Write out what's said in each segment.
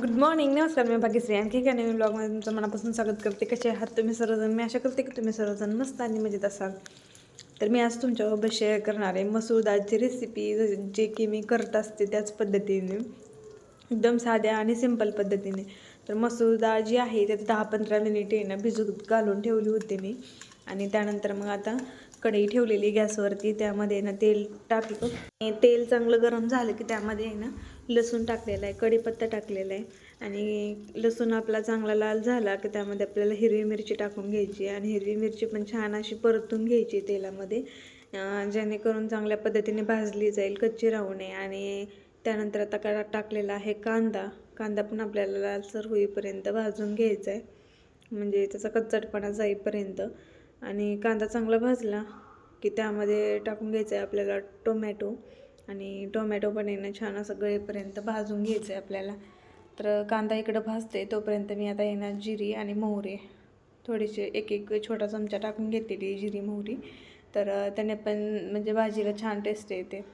Good morning नमस्कार मी भाग्यश्री आणखी एका नवीन ब्लॉगमध्ये तुमचं मनापासून स्वागत करते. कसे आहात तुम्ही सर्वजण? मी आशा करते की तुम्ही सर्वजण मस्त आणि मजेत असाल. तर मी आज तुमच्याबरोबर शेअर करणार आहे मसूर दाळची रेसिपी जे की मी करत असते त्याच पद्धतीने. एकदम साध्या आणि सिंपल पद्धतीने. तर मसूर डाळ जी आहे त्यात दहा पंधरा मिनिटे ना भिजत घालून ठेवली होती मी. आणि त्यानंतर मग आता कढई ठेवलेली गॅसवरती त्यामध्ये ना तेल टाकलं. तेल चांगलं गरम झालं की त्यामध्ये आहे ना लसूण टाकलेला आहे कढीपत्ता टाकलेला आहे. आणि लसूण आपला चांगला लाल झाला की त्यामध्ये आपल्याला हिरवी मिरची टाकून घ्यायची आणि हिरवी मिरची पण छान अशी परतून घ्यायची तेलामध्ये. जेणेकरून चांगल्या पद्धतीने भाजली जाईल कच्ची राहू नये आणि त्यानंतर आता का टाकलेला आहे कांदा. कांदा पण आपल्याला लालसर होईपर्यंत भाजून घ्यायचा आहे म्हणजे त्याचा कच्चटपणा जाईपर्यंत. आणि कांदा चांगला भाजला की त्यामध्ये टाकून घ्यायचं आहे आपल्याला टोमॅटो. आणि टोमॅटो पण येणं छान असं गळेपर्यंत भाजून घ्यायचं आहे आपल्याला. तर कांदा इकडं भाजते तोपर्यंत मी आता येणार जिरी आणि मोहरी. थोडीशी एक एक छोटा चमचा टाकून घेतलेली जिरी मोहरी. तर त्याने पण म्हणजे भाजीला छान टेस्ट येते.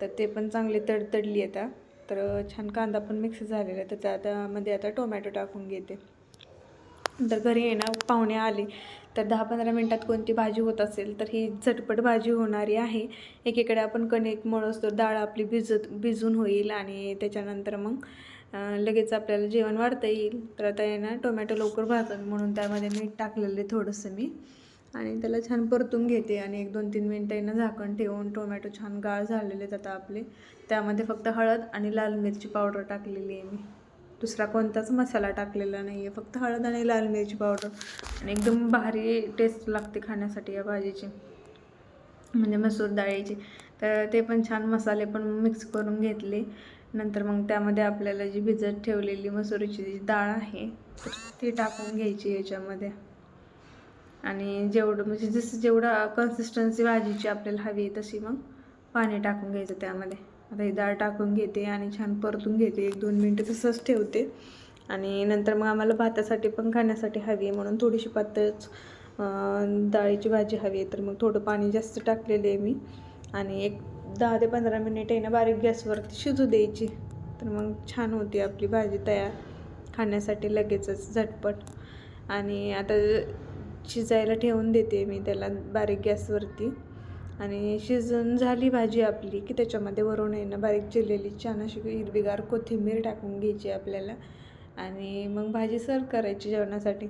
तर ते पण चांगली तडतडली आता. तर छान कांदा पण मिक्स झालेला आहे. तर त्यामध्ये आता टोमॅटो टाकून घेते. तर घरी आहे ना पाहुणे आले तर दहा पंधरा मिनटात कोणती भाजी होत असेल तर ही झटपट भाजी होणारी आहे. एकीकडे आपण कणिक मळस तर डाळ आपली भिजत भिजून होईल आणि त्याच्यानंतर मग लगेच आपल्याला जेवण वाढता येईल. तर आता आहे ना टोमॅटो लवकर भाजून म्हणून त्यामध्ये मीठ टाकलेले थोडंसं मी. आणि त्याला छान परतून घेते आणि एक दोन तीन मिनटं ना झाकण ठेवून टोमॅटो छान गाळ झालेले आहेत आता आपले. त्यामध्ये फक्त हळद आणि लाल मिरची पावडर टाकलेली आहे मी. दुसरा कोणताच मसाला टाकलेला नाही आहे. फक्त हळद आणि लाल मिरची पावडर. आणि एकदम भारी टेस्ट लागते खाण्यासाठी या भाजीची. म्हणजे मसूर डाळीची. तर ते पण छान मसाले पण मिक्स करून घेतले. नंतर मग त्यामध्ये आपल्याला जी भिजत ठेवलेली मसुरीची जी डाळ आहे ती टाकून घ्यायची याच्यामध्ये. आणि जेवढं म्हणजे जसं जेवढा कन्सिस्टन्सी भाजीची आपल्याला हवी आहे तशी मग पाणी टाकून घ्यायचं त्यामध्ये. आता ही डाळ टाकून घेते आणि छान परतून घेते. एक दोन मिनटं तसंच ठेवते. आणि नंतर मग आम्हाला भातासाठी पण खाण्यासाठी हवी आहे म्हणून थोडीशी पातळच डाळीची भाजी हवी आहे. तर मग थोडं पाणी जास्त टाकलेले आहे मी. आणि एक दहा ते पंधरा मिनिट आहे ना बारीक गॅसवरती शिजू द्यायची. तर मग छान होती आपली भाजी तयार. खाण्यासाठी लगेचच झटपट. आणि आता शिजायला ठेवून देते मी त्याला बारीक गॅसवरती. आणि शिजून झाली भाजी आपली की त्याच्यामध्ये वरून येणं बारीक चिरलेली छान अशी हिरवीगार कोथिंबीर टाकून घ्यायची आपल्याला. आणि मग भाजी सर्व करायची जेवणासाठी.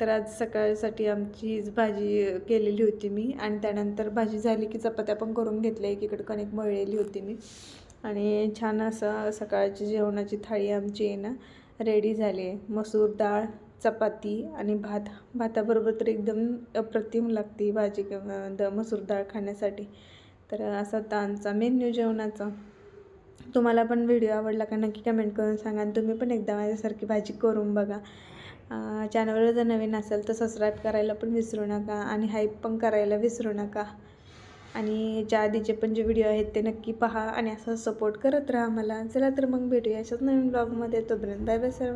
तर आज सकाळसाठी आमची हीच भाजी केलेली होती मी आणि त्यानंतर भाजी झाली की चपात्या पण करून घेतल्या. एकीकडे कणिक मळलेली होती मी. आणि छान असं सकाळची जेवणाची थाळी आमची आहे ना रेडी झाली आहे. मसूर डाळ चपाती आणि भात. भाताबरोबर तर एकदम अप्रतिम लागते भाजी किंवा द मसूर डाळ खाण्यासाठी. तर असा होता आमचा मेन्यू जेवणाचा. तुम्हाला पण व्हिडिओ आवडला का नक्की कमेंट करून सांगा आणि तुम्ही पण एकदा माझ्यासारखी भाजी करून बघा. चॅनलवर जर नवीन असेल तर सबस्क्राईब करायला पण विसरू नका आणि हाईप पण करायला विसरू नका. आणि याच्या आधीचे पण जे व्हिडिओ आहेत ते नक्की पहा आणि असं सपोर्ट करत राहा मला चला तर मग भेटूया अशाच नवीन ब्लॉगमध्ये तोपर्यंत बाय बाय सर्व.